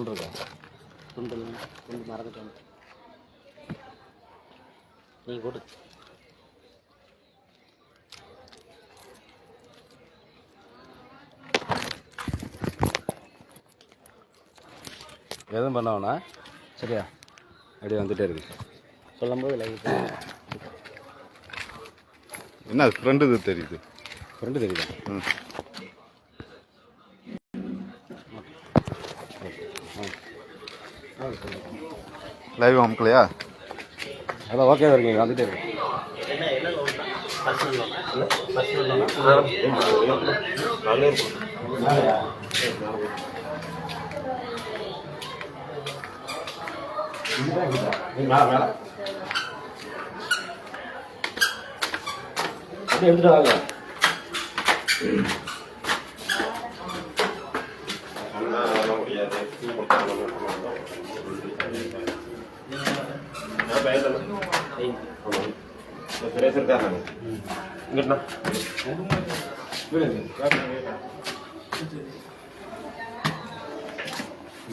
துண்டு இருக்கா துண்டு இல்லை துண்டு மறந்துட்டேன். நீங்கள் போட்டு எதுவும் பண்ண வேணாம் சரியா. அப்படியே வந்துட்டே இருக்கு. சொல்லும்போது லைட் என்ன ஃப்ரெண்டு இது தெரியுது. ஃப்ரெண்டு தெரியுதா? ம். லைவ் அமுக்கலையா அதான் ஓகே இருக்கீங்க வந்துட்டே இருக்கு என்ன என்ன லோன் பர்சனல்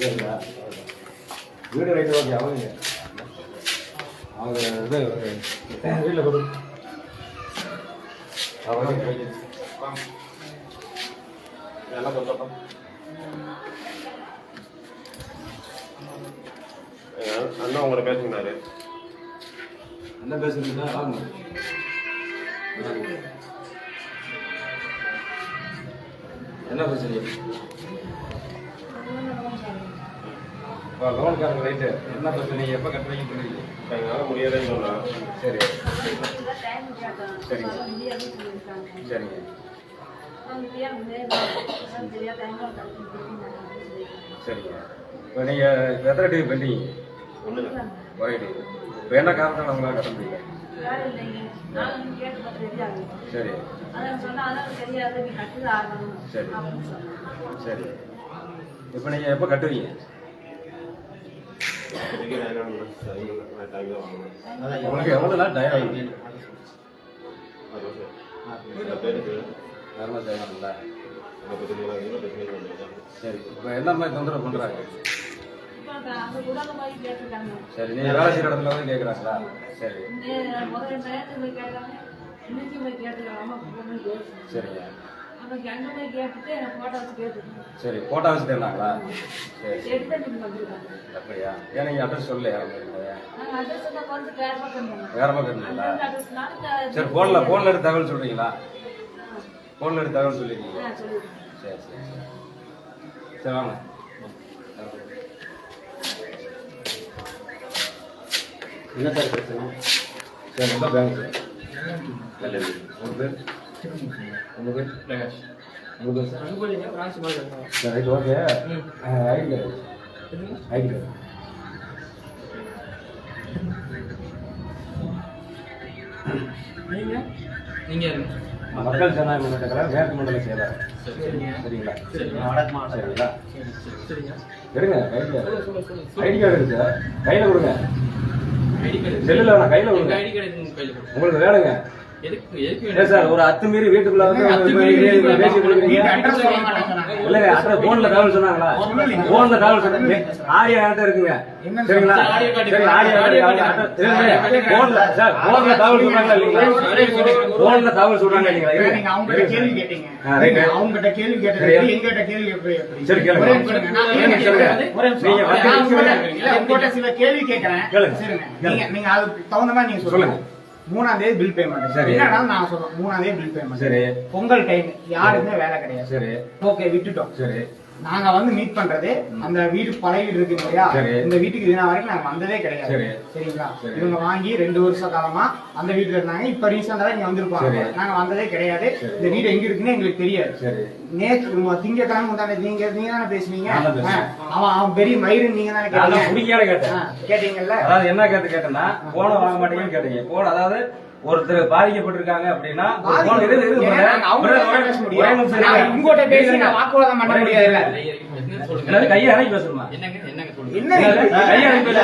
வாங்க வீடு ரைட்டு ஓகே அவங்க அவங்க இது வீட்டில் கொடு அவங்க அண்ணா உங்களை பேசுனாரு என்ன பேசுறீங்கன்னா வாங்க என்ன பிரச்சனை? இப்போ லோனுக்காரங்க ரைட்டு என்ன பிரச்சனை? எப்போ கட்டுறீங்க பண்ணுவீங்க எங்களால முடியாதுன்னு சொன்னா. சரி. சரிங்க. சரிங்க. சரிங்க. இப்போ நீங்கள் எத்தனை டிவி ஒண்ணு இல்லை ஒரே டிவி இப்போ என்ன காரணத்தால் உங்களால் கட்ட முடியல? சரி. சரி. சரி. இப்போ நீங்கள் எப்போ கட்டுவீங்க? Time time. உங்களுக்கு எவ்வளோ நாள் டயம் ஆகுது. சரி. இப்போ என்ன மாதிரி தொந்தரவு பண்ணுறாங்க சரி நீங்கள் வேலை செய்கிற இடத்துல வந்து கேட்குறாங்களா சரி. சரிங்க. சரி ஃபோட்டோ வச்சு தேடினாங்களா சரி அப்படியா? ஏன் நீங்கள் அட்ரஸ் சொல்லல வேற பக்கம் இருந்தீங்களா சரி ஃபோனில் ஃபோனில் எடுத்து தகவல் சொல்கிறீங்களா ஃபோனில் எடுத்து தகவல் சொல்லிருக்கீங்க சரி சரி. சரி வாங்க. என்ன சார் பிரச்சனை? சரி எந்த பேங்க் சார் உங்கள் பேர்? உங்கள் பேர்? உங்கள் பேர்? சார் சரி right okay. ID card. ID card. மக்கள் ஜனநாயக முன்னேற்ற மண்டல செயலர். சரிங்களா? சரிங்களா எடுங்க ஐடி கார்டு இருக்கு கையில் கொடுங்க. செல்லில் கையில் உங்களுக்கு வேணுங்க. சார் ஒரு வீட்டுக்குள்ள வந்து பேசிட்டு இருக்கீங்க இல்லங்க அப்புறம் போன்ல தகவல் சொன்னாங்களா? போன்ல தகவல் சொன்னாங்க. ஆடியோ என்கிட்ட இருக்குங்க? சரிங்களா? சரி ஆடியோ போன்ல சார் போன்ல தகவல் சொல்றாங்களா இல்லைங்களா போன்ல தகவல் சொல்றாங்க இல்லைங்களா? இருங்க. நீங்க அவங்ககிட்ட கேள்வி கேட்டீங்க. அவங்ககிட்ட கேள்வி கேட்டது? எங்கிட்ட கேள்வி? சரி, கேளுங்க. சொல்லுங்க. நீங்க சில கேள்வி கேட்கறேன். நீங்க நீங்க அதுக்கு தகுந்த மாதிரி நீங்க சொல்லுங்க. சொல்லுங்க. மூணாம் தேதி பில் பேமெண்ட் சரி. என்னன்னா நான் சொல்றேன் மூணாம் தேதி பில் பேமெண்ட் சரி. பொங்கல் டைம் யாருக்குமே வேலை கிடையாது. சரி. ஓகே விட்டுட்டோம். சரி. நாங்க வந்து மீட் பண்றது. அந்த வீடு பழைய வீடு இருக்கு இல்லையா. இந்த வீட்டுக்கு நாள் வரைக்கும் நாங்க வந்ததே கிடையாது. சரி. சரிங்களா? சரி. இவங்க வாங்கி ரெண்டு வருஷ காலமா அந்த வீட்டுல இருந்தாங்க. இப்ப ரீசெண்டா இங்க வந்திருப்பாங்க. நாங்க வந்ததே கிடையாது. இந்த வீடு எங்க இருக்குன்னு எங்களுக்கு தெரியாது. நேற்று திங்கக்கிழமை முந்தானே நீங்க நீங்க தானே பேசுனீங்க? அவன் அவன் பெரிய மயிறு நீங்க தானே கேட்டீங்க? கேட்டீங்கல்ல? அதாவது என்ன கேட்டு கேட்டேன்னா போன வாங்க மாட்டீங்கன்னு கேட்டீங்க. போன அதாவது ஒருத்தர் பாதிக்கப்பட்டிருக்காங்க அப்படின்னா ஒரே- பேச நான் வாக்குவாதம் பண்ண கையை இறக்கி பேசணுமா என்ன கையை வச்சா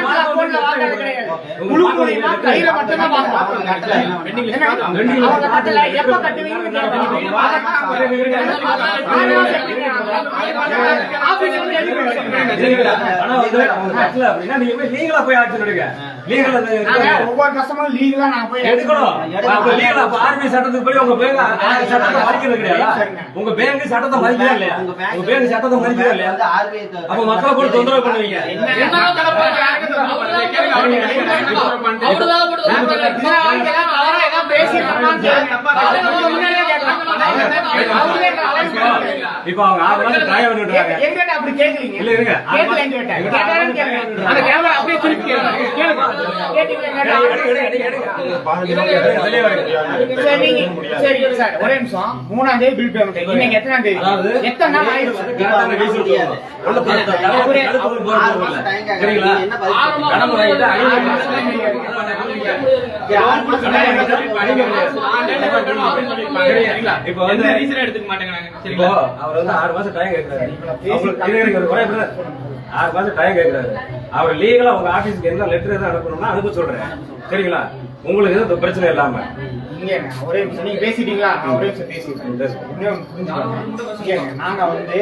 வீட்டுக்கு வந்து பணம் கடைக்கு போயிருங்க. அந்த letter இருக்கு. இதுல மாத்தம் letter இருக்கு. நாங்க பணம் கையில வாங்கிட்டோம். நாங்க கள்ள பணம் வந்து எங்களை பேங்க்ல அக்கௌண்ட்ல வாங்குறது கிடையாது. குழு மூலியமா கையில மட்டும்தான் வாங்குவோம். என்ன? அவங்க கட்டல, எப்ப கட்டுவீங்கன்னு கேட்பாங்க. ஆபீஸ் வந்து எழுதி கொடுங்க. சரிங்களா? ஆனா வந்து அவங்க கட்டல அப்படின்னா நீங்க போய் ஆட்சி எடுங்க. ஒவ்வொரு கஸ்டமரும் லீகலா போய் எடுக்கணும் ஆர்மி சட்டத்துக்கு படி உங்க பேங்க் ஆ- சட்டத்தை மதிக்கிறது கிடையாதா உங்க பேங்க் சட்டத்தை மதிக்கிறா இல்லையா உங்க பேங்க் சட்டத்தை மதிக்கிறா இல்லையா அப்ப மக்களை போட்டு தொந்தரவு பண்ணுவீங்க இப்ப அவங்க ஆறு மாசம் ட்ரை பண்ணிடுறாங்க எங்கிட்ட அப்படி கேக்குறீங்க இல்ல இருங்க கேட்கல எங்கிட்ட கேட்டாலும் கேளுங்க அந்த கேமரா அப்படியே திருப்பி கேளுங்க கேளுங்க கேட்டீங்களா சரி நீங்க சரி சார் ஒரே நிமிஷம் மூணாம் தேதி பில் பேமெண்ட் இன்னைக்கு எத்தனாம் தேதி அதாவது எத்தனை நாள் ஆயிடுச்சு. சரிங்களா இப்ப வந்து எடுத்துக்க மாட்டேங்கிறாங்க இப்போ அவர் வந்து ஆறு மாசம் டைம் கேட்கிறாரு. ஆறு மாசம் டைம் கேட்கிறாரு. அவர் லீகலா உங்க ஆபீஸ்க்கு என்ன லெட்டர் எதுவும் அனுப்பணும்னா அனுப்ப சொல்றேன். சரிங்களா? உங்களுக்கு எதுவும் பிரச்சனை இல்லாம. ஒரே நிமிஷம். நீங்க பேசிட்டீங்களா? ஒரே நிமிஷம் பேசிட்டேன் நாங்க வந்து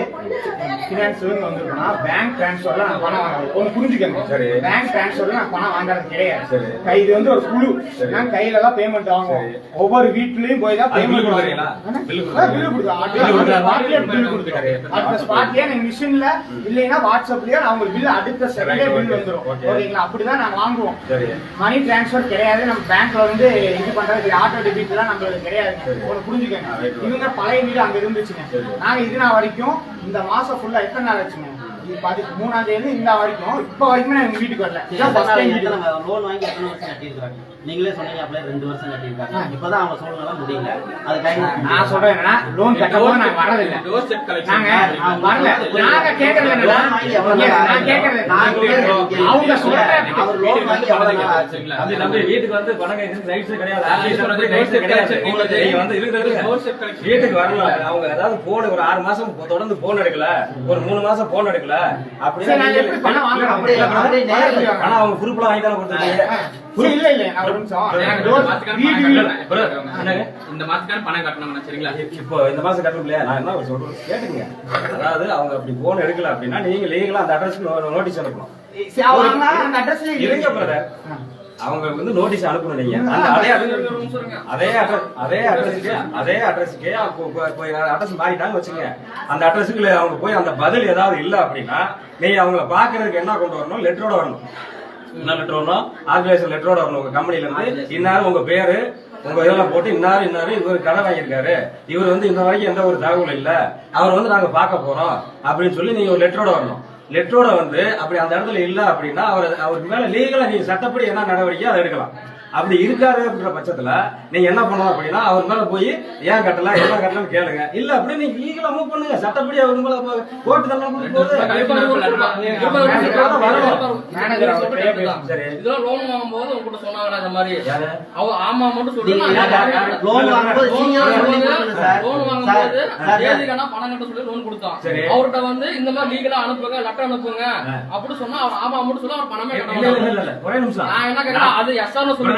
பினான்ஸ் வந்திருக்கோம்னா பேங்க் டிரான்ஸ்ஃபர்ல நான் பணம் வாங்குறது ஒண்ணு புரிஞ்சுக்கோங்க. சரி. பேங்க் டிரான்ஸ்ஃபர்ல நான் பணம் வாங்குறது கிடையாது. இது வந்து ஒரு குழு. நான் கையில தான் பேமெண்ட் வாங்குவோம். ஒவ்வொரு வீட்லயும் போய் தான் பேமெண்ட் கொடுக்குறீங்களா? பில் கொடுக்குறோம். bill கொடுக்குறா? ஸ்பாட்லயே பில் கொடுக்குறோம் அடுத்த ஸ்பாட்லயே மிஷின்ல இல்லைன்னா வாட்ஸ்அப்லயே நான் உங்களுக்கு பில் அடுத்த செகண்டே ஓகேங்களா அப்படிதான் நாங்க வாங்குவோம். சரி. மணி டிரான்ஸ்ஃபர் கிடையாது. நம்ம பேங்க்ல வந்து இது பண்றது ஆட்டோ டெபிட் எல்லாம் நம்மளுக்கு கிடையாது. ஒன்று புரிஞ்சுக்கங்க. இவங்க பழைய வீடு அங்க இருந்துச்சுங்க. சரி. நாங்க இது நாள் வரைக்கும் இந்த மாசம் ஃபுல்லா எத்தனை நாள் ஆச்சுங்க? இது பாதி- மூணாம் தேதி இந்த வரைக்கும் இப்ப வரைக்கும் நான் வீட்டுக்கு வரல. லோன் வாங்கி எத்தனை வருஷம் கட்டியிருக்காங்க நீங்களே சொன்னீங்க அப்படியே ரெண்டு வருஷம் கட்டியிருக்காங்க. இப்பதான் அவங்க சூழ்நிலை முடியல. அது டைம் நான் சொல்றேன் என்னன்னா லோன் நாங்க வரதில்லை நாங்க வரல. நாங்க நான் அவங்க அவர் வாங்கி வீட்டுக்கு வந்து பணம் கைது ரைட்ஸ் கிடையாது. ஆபீஸ் வந்து ரைட்ஸ் கிடையாது உங்களுக்கு நீங்க வந்து இருக்கிறது வீட்டுக்கு வரல. அவங்க ஏதாவது போன் ஒரு ஆறு மாசம் தொடர்ந்து போன் எடுக்கல. ஒரு மூணு மாசம் போன் எடுக்கல. அப்படியே பணம் வாங்குறோம் அவங்க குரூப்ல வாங்கி தானே கொடுத்துருக்கீங்க? சரி, இல்ல ஒரு நிமிஷம் இந்த மாசத்துக்கான பணம் கட்டணும் சரிங்களா இப்போ இந்த மாசம் கட்டணும் இல்லையா நான் என்ன சொல்றேன் கேட்டுங்க. அதாவது அவங்க அப்படி போன் எடுக்கல அப்படின்னா நீங்க லீகலா அந்த அட்ரஸ்க்கு நோட்டீஸ் அனுப்பணும். அவங்க இருங்க பிரதர் அவங்க வந்து நோட்டீஸ் அனுப்பணும் நீங்க. அந்த அதே அதே அட்ரஸ் அதே அட்ரஸ்க்கு அதே அட்ரஸ்க்கு அட்ரஸ் மாறிட்டாங்க வச்சுங்க அந்த அட்ரஸுக்கு அவங்க போய் அந்த பதில் ஏதாவது இல்ல அப்படின்னா நீங்க அவங்கள பாக்குறதுக்கு என்ன கொண்டு வரணும்? லெட்டரோட வரணும். என்ன லெட்டர் வரணும் ஆர்கனைசேஷன் லெட்டரோட வரணும் உங்க கம்பெனில இருந்து. இன்னாரு உங்க பேரு உங்க இதெல்லாம் போட்டு இன்னாரு இன்னாரு இவர் கடன் வாங்கியிருக்காரு. இவர் வந்து இன்ன வரைக்கும் எந்த ஒரு தகவலும் இல்ல. அவர் வந்து நாங்க பார்க்க போறோம் அப்படின்னு சொல்லி நீங்க ஒரு லெட்டரோட வரணும். லெட்டரோட வந்து அப்படி அந்த இடத்துல இல்ல அப்படின்னா அவர் அவருக்கு மேல லீகலா நீங்க சட்டப்படி என்ன நடவடிக்கை அதை எடுக்கலாம். அப்படி இருக்காரு அப்படின்ற பட்சத்துல நீங்க என்ன பண்ணணும் அப்படின்னா அவர் மேல போய் ஏன் கட்டல என்ன கட்டலன்னு கேளுங்க. இல்ல அப்படியே நீங்க லீகலா மூவ் பண்ணுங்க. சட்டப்படி அவர் மேல கோர்ட்டு அவங்க பேசும். சரி இதெல்லாம் லோன் வாங்கும்போது உங்ககிட்ட சொன்னாங்களா இந்த மாதிரி. யாரு? அவ ஆமா மட்டும் நீங்க சொல்லுங்க. லோன் வாங்கும்போது லோன் வாங்கும்போது தேதிக்கான பணம் கட்ட சொல்லி லோன் கொடுத்தான். சரி. அவர்கிட்ட வந்து இந்த மாதிரி லீகலா அனுப்புங்க லெட்டர் அனுப்புங்க. அப்படி சொன்னா அவர் ஆமா மட்டும் சொல்ல அவர் பணமே கட்ட ஒரே நிமிஷம். நான் என்ன கேக்குறேன் அது எஸ்ஆர்னு சொல்லுங்க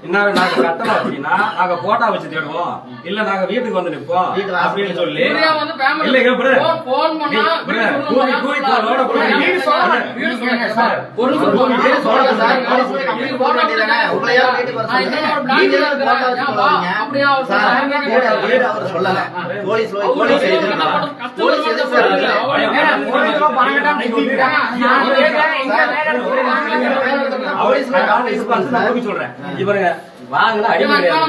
என்ன. நீங்க கொடுக்கும்போது இன்னாரு நாங்க கட்டல அப்படின்னா நாங்க போட்டா வச்சு தேடுவோம். இல்ல நாங்க வீட்டுக்கு வந்து நிப்போம். அப்படின்னு சொல்லி. போலீஸ் நான் நம்பி சொல்றேன் இவருங்க வாங்கினா அடி கிடையாது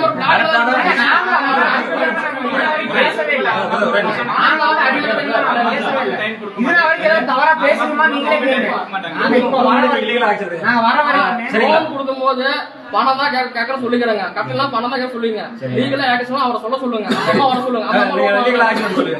தவறா பேசணுமா நீங்களே சரிங்களா? லோன் கொடுக்கும்போது பணம் தான் கேட்க கேட்கற சொல்லிக்கிறாங்க. கட்டலாம் பணம் தான் கேட்க சொல்லுங்க லீகலா ஆக்ஷன் அவரை சொல்ல சொல்லுங்க. அம்மா வர சொல்லுங்க. அம்மா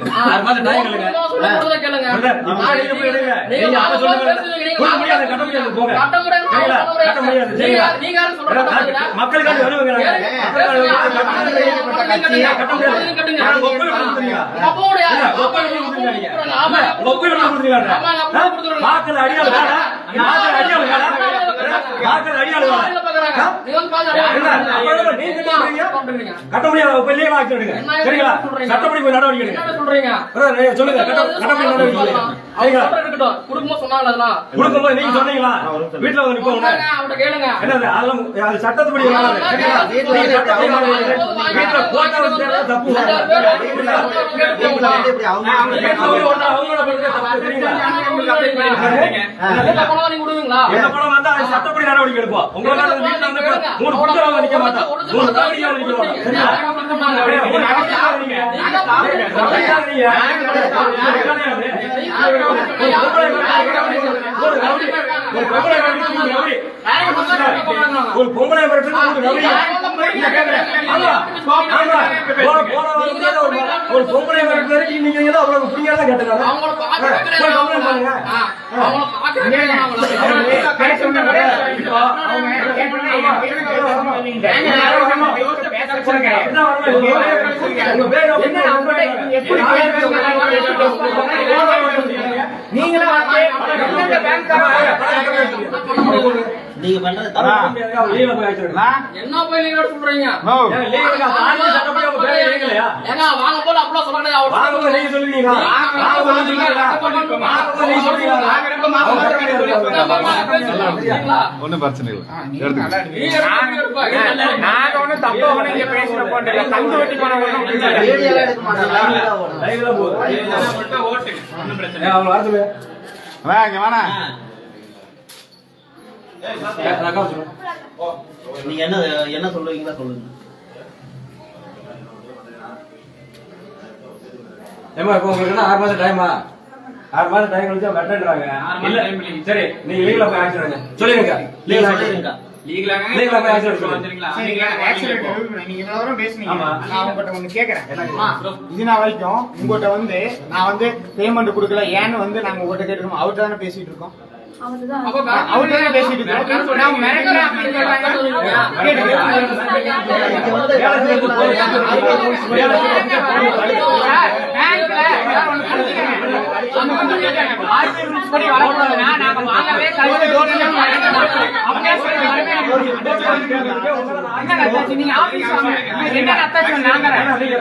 வாக்குல அடியாள் வேணா? வாக்குல அடியாள் வேணா? வாக்குல அடியாள் வேணா? இல்ல பாக்குறாங்க. நீங்க வந்து பாருங்க. என்ன? அப்புறம் நீங்க என்ன பண்றீங்க? பண்றீங்க. கட்ட முடியாது இப்ப லீகல் ஆக்ஷன் எடுங்க என்ன சரிங்களா? சட்டப்படி போய் நடவடிக்கை எடுங்க. சொல்றீங்க? சொல்லுங்க. கட்ட கட்டப்படி நடவடிக்கை சரிங்களா? இருக்கட்டும். குடும்பம் சொன்னாங்க அதெல்லாம்? கொடுக்கும்போது நீங்க சொன்னீங்களா? வீட்டுல வந்து நிப்போங்க சொன்னாங்க, அவர்ட்ட கேளுங்க. என்னது? அதெல்லாம் அது சட்டத்துப்படி. வீட்டுல போட்டோ தப்பு. என்ன பணம் வந்தா அது சட்டப்படி நடவடிக்கை எடுப்போம். வந்து மூணு நிக்க நிக்க அப்படியே ஒரு பொம்பளை மிரட்டு ஒரு ரவுடி ஒரு பொம்பளை நீங்க ஏதோ அவ்வளவு புரியாத கேட்டுறாங்க அவங்கள அவங்கள என்ன வரணும்? உங்க பேர் என்ன அவங்கள்ட்ட எப்படி நீங்களே பேங்க்காரங்க நீங்க பண்றது என்ன போய் நீங்க சொல்றீங்க ஏங்க வாங்க போல அப்படிலாம் சொல்லக்கூடாது அவர் வாங்கும்போது நீங்க வாங்கும்போது சொல்லுவீங்களா வாங்கும்போது நீங்க பிரச்சனை இல்லை எடுத்துக்க நீங்க எப்படி இருப்பா? இல்ல, இல்ல. நாங்க ஒண்ணும் தப்பா ஒண்ணும் இங்க பேசுற போட்டு இல்ல தந்து வெட்டி பணம் ஒண்ணும் இல்ல. வீடியோலாம் எடுக்க மாட்டாங்க. லைவ்ல ஏன் அவங்க வர சொல்லுங்க வாங்க வேணா நீங்க என்ன என்ன சொல்லுவீங்களா சொல்லுங்க. ஏமா இப்போ உங்களுக்கு என்ன ஆறு மாசம் டைமா ஆறு மாசம் டைம் கழிச்சு அவங்க கட்டன்றாங்க இல்ல சரி நீங்க லீவ்ல போய் ஆக்சிடென்ட் சொல்லிருங்க லீவ்ல சொல்லிருங்க வரைக்கும் உங்ககிட்ட வந்து நான் வந்து பேமெண்ட் கொடுக்கல. ஏன்னு வந்து நாங்க உங்ககிட்ட கேட்டுருக்கோம். அவர்கிட்ட தானே பேசிட்டு இருக்கோம். அவர்கிட்ட பேசிட்டு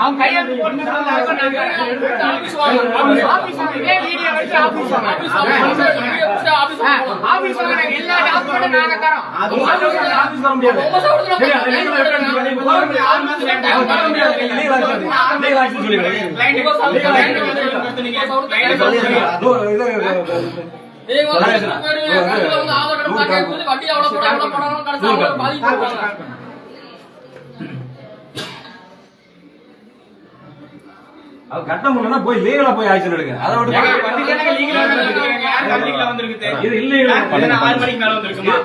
அவங்க கையெழுத்து எல்லா டாக்குமெண்ட்டும் நாங்க தரோம். உங்க ஆபீஸ் ஆபீஸ் வர முடியாது சரி, அது லீவ்ல எப்படி நீங்க வர முடியாது ஆறு மாசம் டைம் வர முடியாது நீங்க லீவ் ஆக்சிடென்ட் லீவ் ஆக்சிடென்ட் சொல்லுங்க நோ, இது, நீங்க வந்து போயிடுவீங்க. கடைசியில வந்து ஆதார் கார்டு பாக்கெட் கொடுத்து வட்டி எவ்வளவு கட்ட போய் லீவ்ல போய் ஆக்சிடென்ட் எடுங்க. அதை விட்டு இல்லீகல் அட்ரஸ் கிளியரா சொல்லுங்க என்ன பதில் சொன்னாங்க?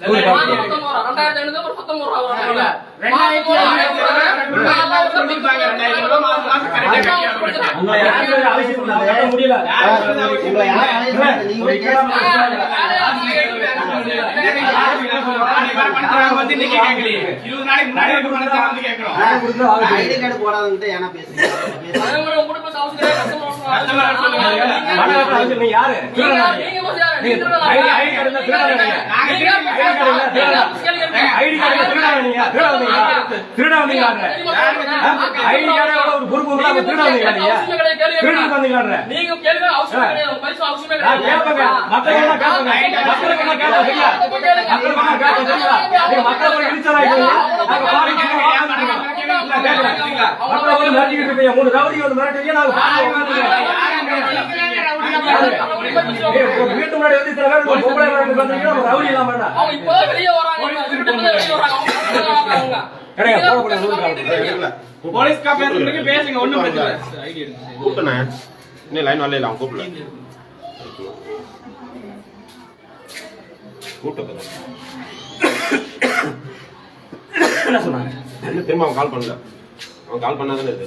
உங்களை யாரும் அழைச்சிட்டு நீங்க ஐடி கார்டு போடாதவங்கிட்ட ஏன்னா பேசுறீங்க அதே மாதிரி உங்க கூட பேச அவசியம் இல்லை. கஸ்டமர் பணம் கட்ட அவசியம் நீங்க யாரு ஐடி கார்டு கார்டு திருடனா நீங்க? திருட வந்தீங்களா? திருட வந்தீங்களா? ஐடி கார்டு எவ்வளவு ஒரு பொறுப்பு இருந்தா அப்ப திருட வந்தீங்களா நீங்க? கேளுங்க அவசியம் கிடையாது அவசியமே எல்லாம் எல்லாம் எல்லாம்? நீங்க மக்களை நாங்க வந்து மிரட்டிக்கிட்டு இருக்கீங்க. மூணு ரவுடி வந்து மிரட்டுறீங்க, நாங்க உங்க வீட்டு முன்னாடி வந்து இத்தனை பேர் பொம்பளை ரவுடி என்ன? அவங்க இப்பதான் வெளியே வராங்க வெளியே வராங்க அவங்க கிடையாது, போடக்கூடாது, போலீஸ் காப்பி பேசுங்க ஒண்ணும் பிரச்சனை இன்னும் லைன் வரல அவன் கூப்பிடல என்ன சொன்னாங்க திரும்ப அவன் கால் பண்ணல அவன் கால் பண்ணாதானே இது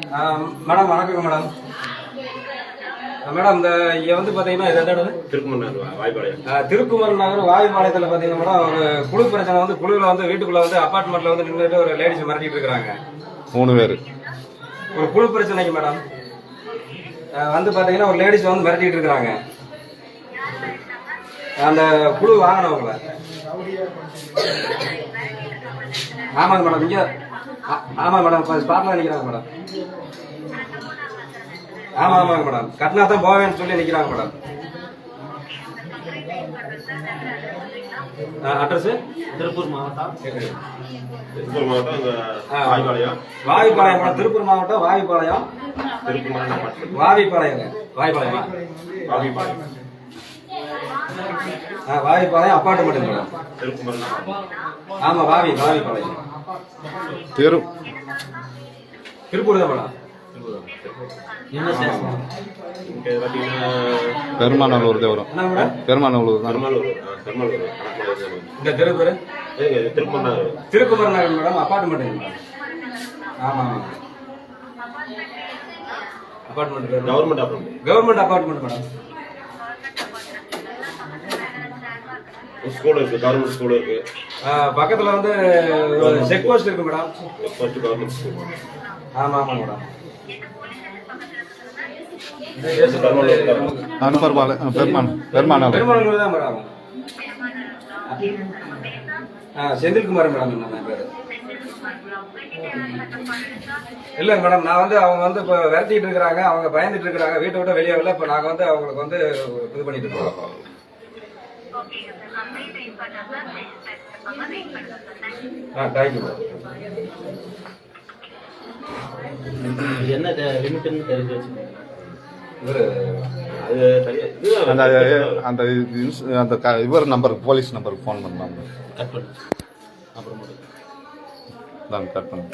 மேடம் வணக்கங்க மேடம். மேடம் இந்த இங்க வந்து பாத்தீங்கன்னா இது எந்த இடம் திருக்குமர் வாய்ப்பாளையம். ஆ, திருக்குமர் நகர் வாயுப்பாளையத்துல பாத்தீங்கன்னா மேடம் ஒரு குழு பிரச்சனை வந்து குழுவில் வந்து வீட்டுக்குள்ள வந்து அபார்ட்மெண்ட்ல வந்து நின்றுட்டு ஒரு லேடிஸ் மிரட்டிட்டு இருக்காங்க. மூணு பேர். ஒரு குழு பிரச்சனைக்கு மேடம். வந்து பாத்தீங்கன்னா ஒரு லேடிஸ் வந்து மிரட்டிட்டு இருக்காங்க. அந்த குழு வாங்கினவங்கள ஆமாங்க மேடம் இங்க. ஆ- ஆமா மேடம் ஸ்பாட்ல நிக்கிறாங்க மேடம். ஆமா ஆமாங்க மேடம். கட்டினா தான் போவேன்னு சொல்லி நிக்கிறாங்க மேடம். அட்ரஸ்? திருப்பூர் மாவட்டம். திருப்பூர் மாவட்டம். வாய்ப்பாளையம். வாவிப்பாளையம் மேடம் திருப்பூர் மாவட்டம் வாவிப்பாளையம் பாட்டு வாவிப்பாளையங்க வாவிப்பாளையமா. ஆ, வாவிப்பாளையம் அப்பார்ட்மெண்ட் மேடம். ஆமா வாவி வாவிப்பாளையம் தெரு திருப்பூர் தான் மேடம். பெருமாநல்லூர் தான் வரும் என்ன மேடம்? பெருமாநல்லூர் இந்த தெருப்பேர்? திருக்குமர் நகர் திருக்குமர் நகர் மேடம் அப்பார்ட்மெண்ட் ஆமா ஆமா. அப்பார்ட்மெண்ட் பேர் கவர்மெண்ட் அப்புறம் கவர்மெண்ட் அப்பார்ட்மெண்ட் மேடம். ஸ்கூல் இருக்கு கவர்மெண்ட் ஸ்கூல் இருக்கு. பக்கத்துல வந்து செக் போஸ்ட் இருக்கு மேடம். ஃபர்ஸ்ட் கவர்மெண்ட் ஸ்கூல் ஆமா ஆமா மேடம். பெருமான் பெருமாள் தான் மேடம். ஆ செந்தில்குமார் மேடம் என்ன பேரு? இல்ல மேடம் நான் வந்து அவங்க வந்து இப்ப விரட்டிட்டு இருக்கிறாங்க அவங்க பயந்துட்டு இருக்கிறாங்க வீட்டை விட்டு வெளியே வரல இப்ப நாங்க வந்து அவங்களுக்கு வந்து இது பண்ணிட்டு இருக்கோம். என்ன லிமிட்னு தெரிஞ்சு வச்சுக்கோங்க. இவரு அது தனியா இது அந்த இவர் நம்பருக்கு போலீஸ் நம்பருக்கு ஃபோன் பண்ணாங்க கட் பண்ணு. அப்புறம் கட் பண்ணு.